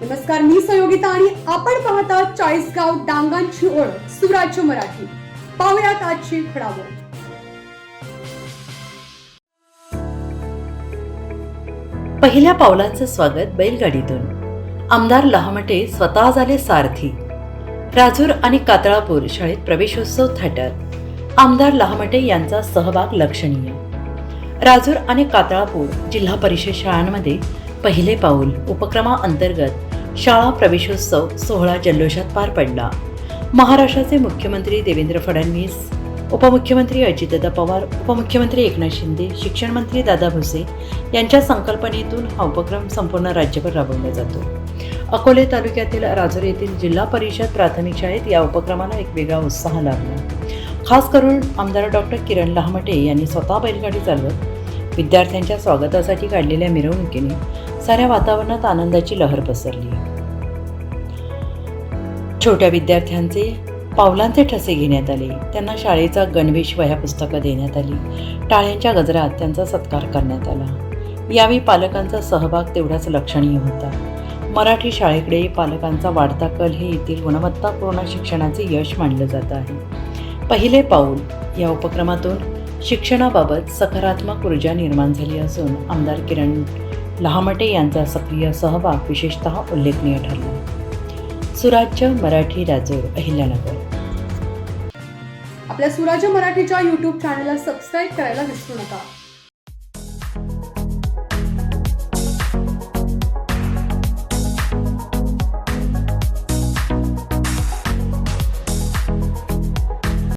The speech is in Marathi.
नमस्कार मी संयोगिता आणि आपण पाहता चाळीसगाव डांगांची ओळख सुराज्य मराठी. पाहुयात आजची घडामोड. पहिल्या पावलांचं स्वागत बैलगाडीतून. आमदार लहामटे स्वतः झाले सारथी. राजूर आणि कातळापूर शाळेत प्रवेशोत्सव थाटत. आमदार लहामटे यांचा सहभाग लक्षणीय. राजूर आणि कातळापूर जिल्हा परिषद शाळांमध्ये पहिले पाऊल उपक्रमाअंतर्गत शाळा प्रवेशोत्सव सोहळा जल्लोषात पार पडला. महाराष्ट्राचे मुख्यमंत्री देवेंद्र फडणवीस उपमुख्यमंत्री अजितदादा पवार उपमुख्यमंत्री एकनाथ शिंदे शिक्षण मंत्री दादा भुसे यांच्या संकल्पनेतून हा उपक्रम संपूर्ण राज्यभर राबवला जातो. अकोले तालुक्यातील राजूर येथील जिल्हा परिषद प्राथमिक शाळेत या उपक्रमाला एक वेगळा उत्साह लाभला. खास करून आमदार डॉक्टर किरण लहामटे यांनी स्वतः बैलगाडी चालवत विद्यार्थ्यांच्या स्वागतासाठी काढलेल्या मिरवणुकीने साऱ्या वातावरणात आनंदाची लहर पसरली. छोट्या विद्यार्थ्यांचे पावलांचे ठसे घेण्यात आले. त्यांना शाळेचा गणवेश वह्या पुस्तकं देण्यात आली. टाळ्यांच्या गजरात त्यांचा सत्कार करण्यात आला. यावेळी पालकांचा सहभाग तेवढाच लक्षणीय होता. मराठी शाळेकडे पालकांचा वाढता कल हे येथील गुणवत्तापूर्ण शिक्षणाचे यश मानलं जात आहे. पहिले पाऊल या उपक्रमातून शिक्षणाबाबत सकारात्मक ऊर्जा निर्माण झाली असून आमदार किरण लहामटे यांचा सक्रिय सहभाग विशेषतः उल्लेखनीय ठरला. सुराज्य मराठी राजूर अहिल्यानगर. आपल्या सुराज्य मराठीच्या युट्यूब चॅनलला सबस्क्राईब करायला विसरू नका.